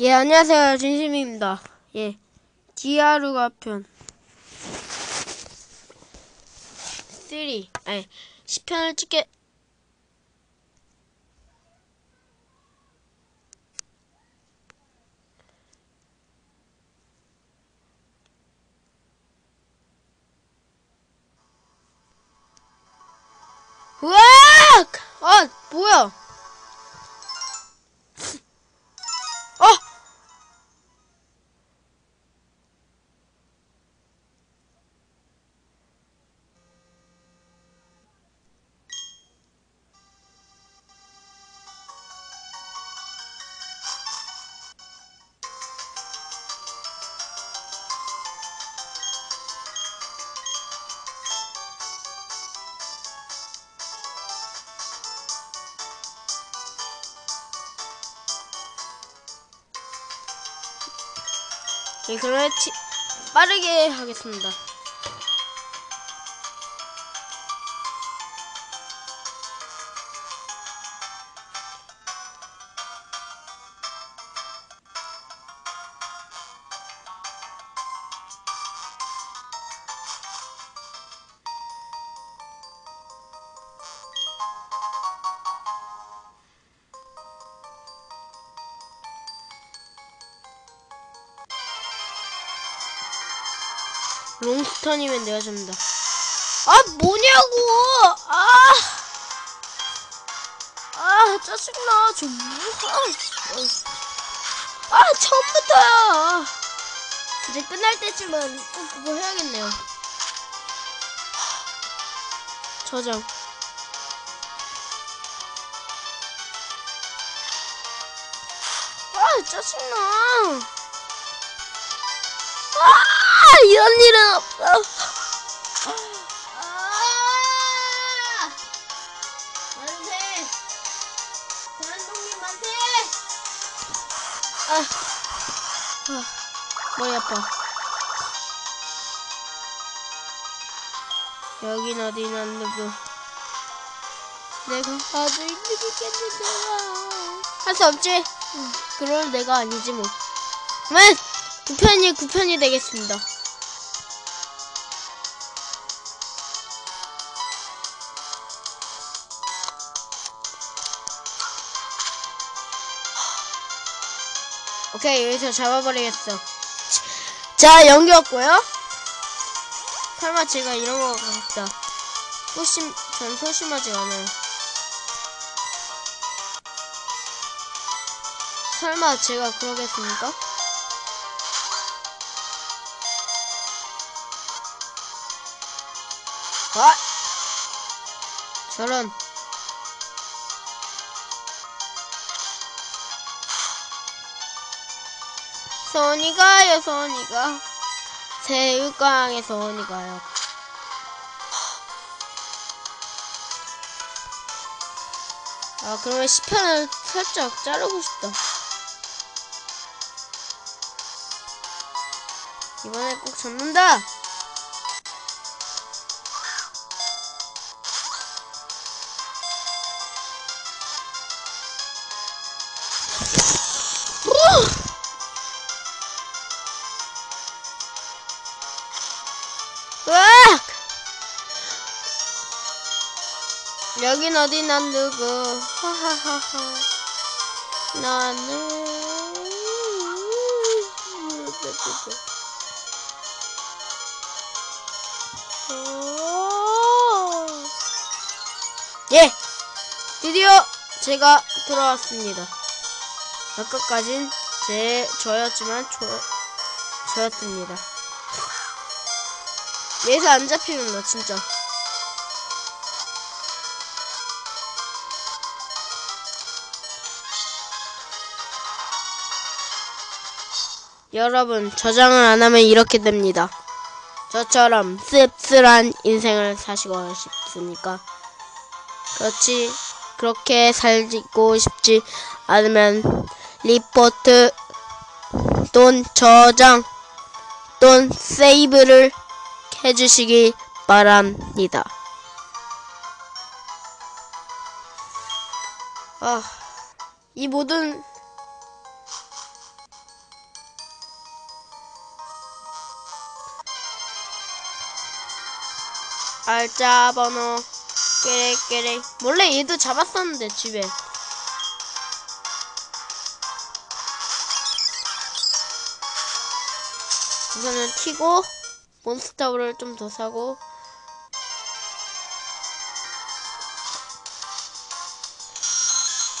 예, 안녕하세요. 진심입니다. 예. 디아루가 편. 3, 아니, 10편을 찍게. 우와! 아, 뭐야? 네, 그러면 치, 빠르게 하겠습니다. 롱스턴이면 내가 접니다. 아, 뭐냐고! 아! 아, 짜증나. 저 뭐, 아, 아, 처음부터야. 이제 끝날 때쯤은 꼭 그거 해야겠네요. 저장. 아, 짜증나. 아, 이런 일은 없어. 아, 만세. 대한독립 만세. 아, 아, 머리 아파. 여긴 어디나 누구? 내가 아주 힘들겠는데. 할수 없지. 응, 그럼 내가 아니지 뭐. 그러면 9편이 9편이 되겠습니다. 오케이, 여기서 잡아버리겠어. 자, 연기였고요. 설마 제가 이런 거 같다. 소심, 전 소심하지 않아요. 설마 제가 그러겠습니까? 아! 저런. 손이 가요, 손이 가. 새우깡에 손이 가요. 아, 그러면 10편을 살짝 자르고 싶다. 이번에 꼭 잡는다! 여긴 어디 난 누구? 하하하하. 나는 예! 드디어 제가 돌아왔습니다. 아까까진 제 저였지만 저, 저였습니다. 얘에서 안 잡히면 나 진짜 여러분 저장을 안 하면 이렇게 됩니다 저처럼 씁쓸한 인생을 사시고 싶습니까 그렇지 그렇게 살고 싶지 않으면 리포트 돈 저장 돈 세이브를 해주시기 바랍니다. 아, 이 모든 알짜 번호 깨레깨레. 원래 얘도 잡았었는데 집에. 우선은 튀고 몬스터를 좀 더 사고.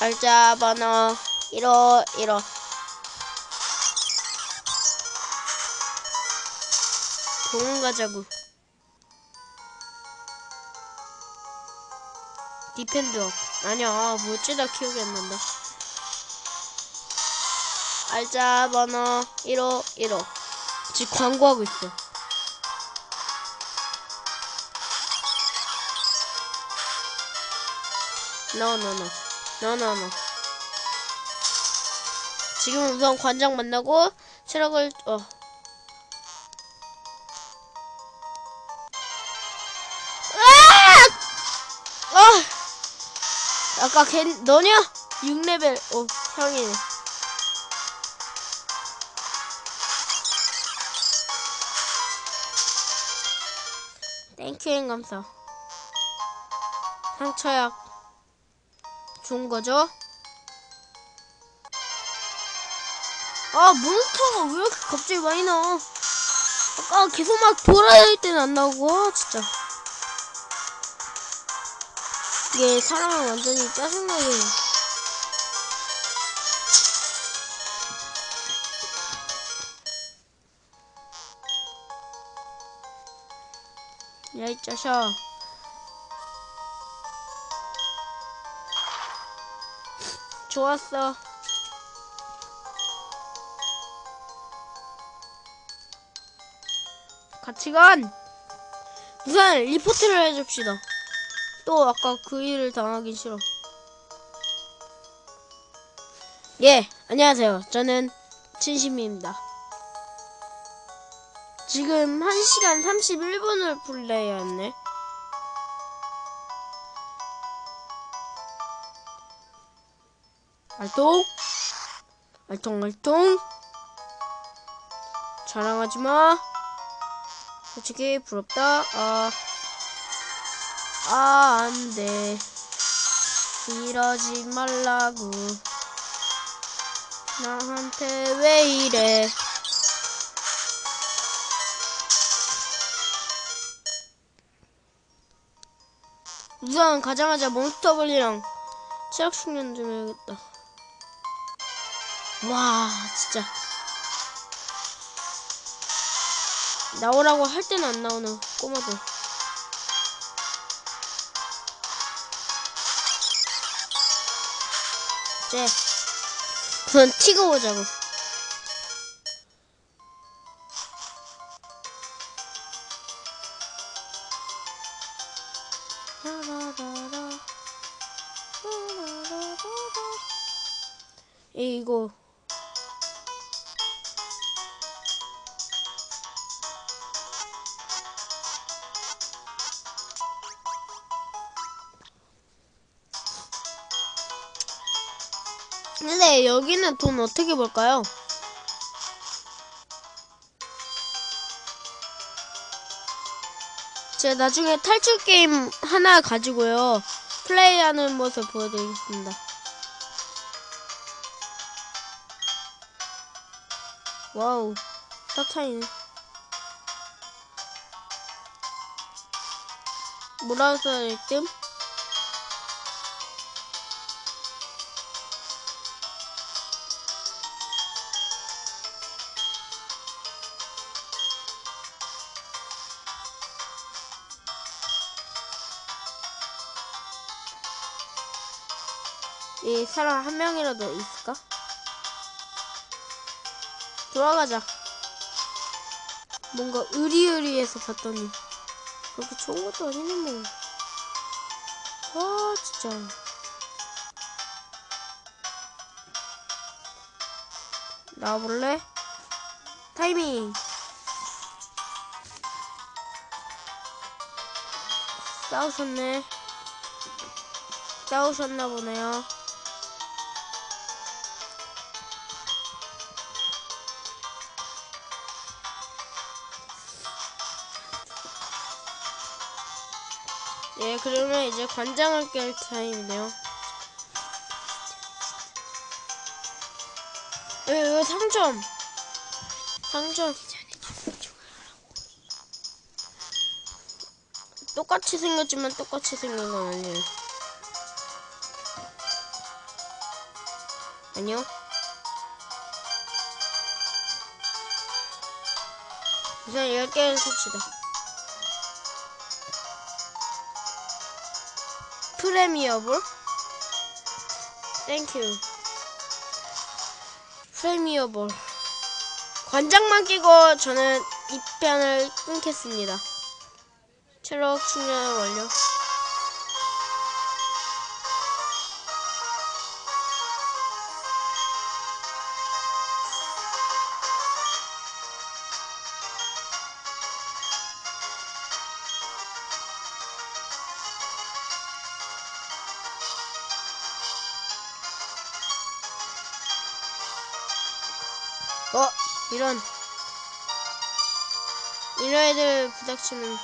알짜 번호 1호 1호. 공원 가자고 디펜드업. 아니야 아, 뭐지 안 난다 알짜 번호 1호 1호. 지금 광고하고 있어. 노노노 노노노 지금 우선 관장 만나고 체력을 어 아까 걔 너냐? 6레벨. 어 형이네. 땡큐행 감사. 상처약 좋은 거죠? 아 몬스터가 왜 이렇게 갑자기 많이 나와? 아까 계속 막 돌아다닐 때는 안 나오고 아, 진짜 이게 사람을 완전히 짜증나게. 해. 야이 짜샤 좋았어. 같이 간! 우선 리포트를 해줍시다 또 아까 그 일을 당하기 싫어. 예, 안녕하세요. 저는 진심입니다. 지금 1시간 31분을 플레이했네. 알통, 알통, 알통. 자랑하지 마. 솔직히 부럽다. 아. 아, 안 돼. 이러지 말라고. 나한테 왜 이래. 우선 가자마자 몬스터볼이랑 체력 충전 좀 해야겠다. 와, 진짜. 나오라고 할 때는 안 나오는 꼬마들. 이제 우선 튀고 보자고. 이거 여기는 돈 어떻게 벌까요? 제가 나중에 탈출 게임 하나 가지고요. 플레이하는 모습 보여드리겠습니다. 와우, 딱 차이네. 뭐라고 써야 될 사람 한 명이라도 있을까? 돌아가자. 뭔가 의리의리해서 봤더니 그렇게 좋은 것도 아니네 뭐. 와 진짜. 나와볼래? 타이밍. 싸우셨네. 싸우셨나 보네요. 예, 그러면 이제 관장을 깰 타임이네요. 예, 이거 상점. 상점. 똑같이 생겼지만 똑같이 생긴 건 아니에요. 아니요. 우선 10개를 삽시다. 프레미어볼? 땡큐. 프레미어볼. 관장만 끼고 저는 이 편을 끊겠습니다. 체력 충전 완료. 닥치면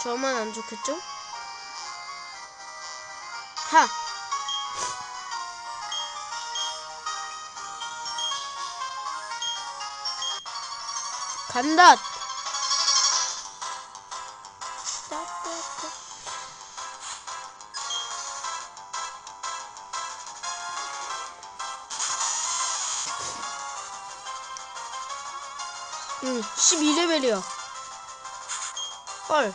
저만 안 좋겠죠? 하! 간다! 응, 12레벨이야. 헐.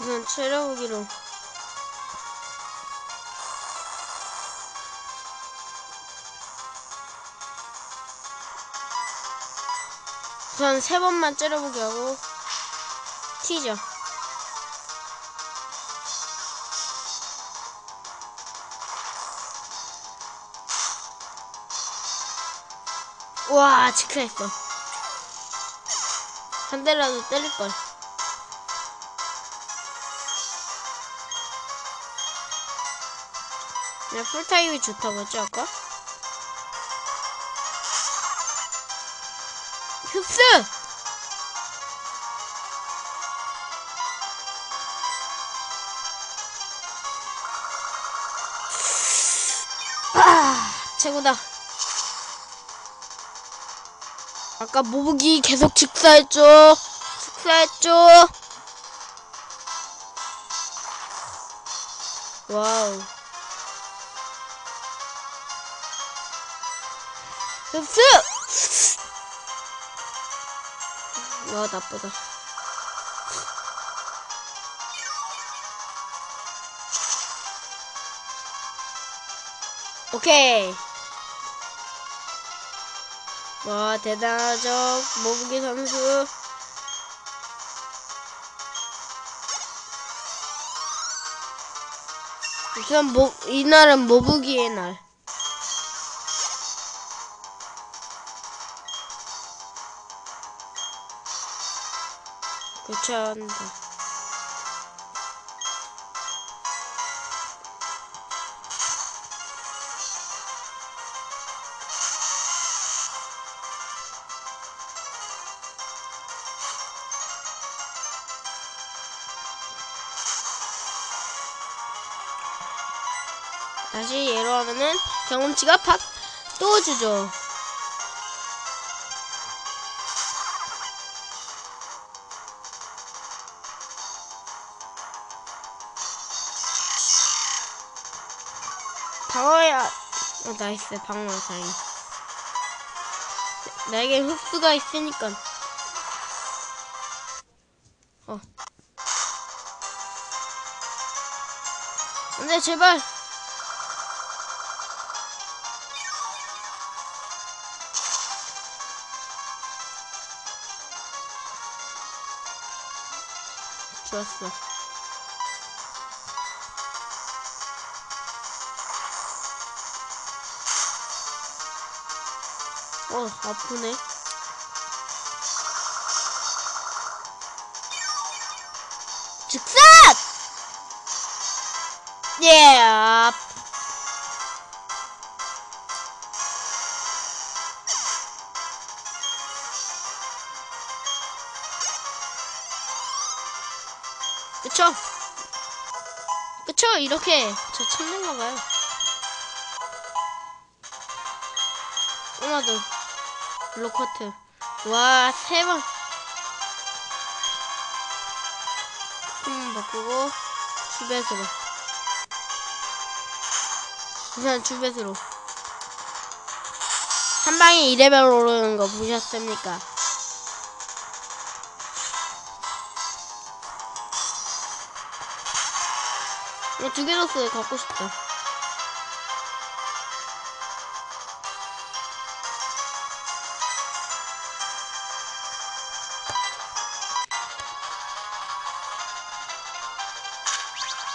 우선 체력으로. 우선 세 번만 째려보기 하고 튀죠. 와, 직사했어. 한 대라도 때릴걸. 네, 풀타임이 좋다고 했죠, 아까? 흡수! 아, 최고다. 아까 모북이 계속 직사했죠. 직사했죠. 와우. 흡수! 와, 나쁘다. 오케이. 와 대단하죠. 모부기 선수. 우선 모, 이날은 모부기의 날. 교체한다 다시 얘로 하면은 경험치가 팍 또 주죠. 방어야. 어, 나이스. 방어 다행. 나에게 흡수가 있으니까. 어. 안돼 제발. 좋았어. 어, 아프네. 즉사! 예. 그쵸? 그쵸? 이렇게 저 찾는가 봐요. 하나도 로커트. 와, 세 번. 한번 바꾸고, 주배수로. 우선 주배수로. 한 방에 2레벨 오르는 거 보셨습니까? 두개 넣었어요. 갖고 싶다.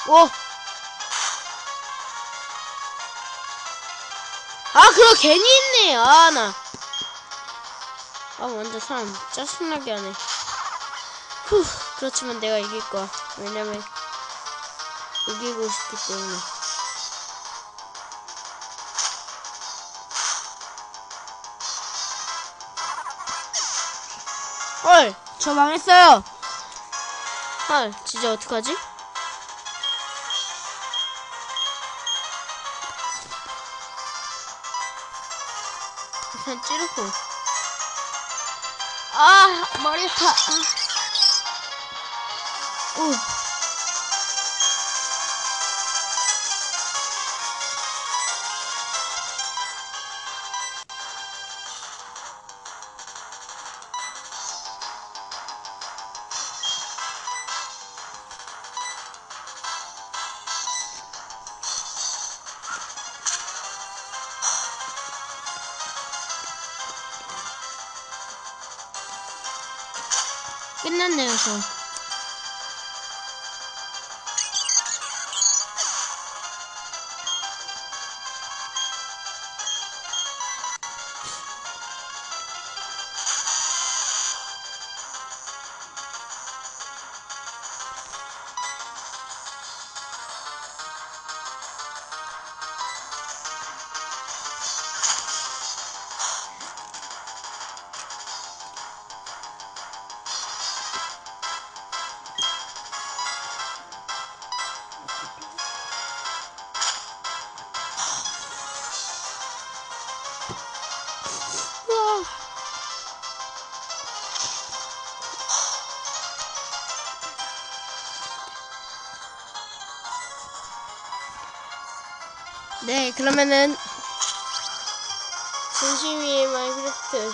오! 아, 그거 괜히 있네. 아, 나. 아, 완전 사람 짜증나게 하네. 후, 그렇지만 내가 이길 거야. 왜냐면, 이기고 싶기 때문에. 헐! 저 망했어요! 헐, 진짜 어떡하지? 일단 찌르고. 아, 머리 아파. 아. 오. 끝 네, 그러면은 진심이 마이크래프트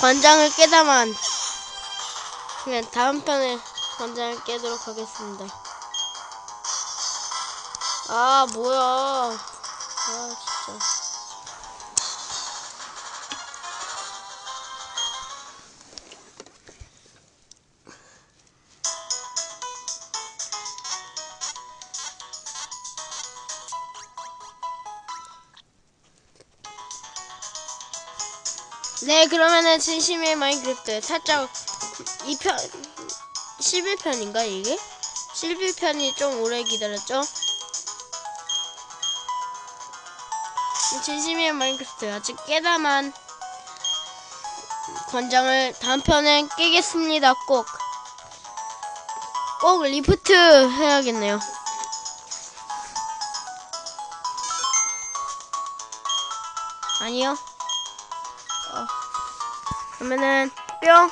관장을 깨다만 그냥 다음 편에 관장을 깨도록 하겠습니다. 아, 뭐야. 아, 진짜. 네, 그러면은 진심의 마인크래프트 살짝 2편 11편인가 이게? 11편이 좀 오래 기다렸죠? 진심의 마인크래프트 아직 깨다만 권장을 다음 편엔 깨겠습니다 꼭. 꼭 리프트 해야겠네요. 아니요. 그러면은 뿅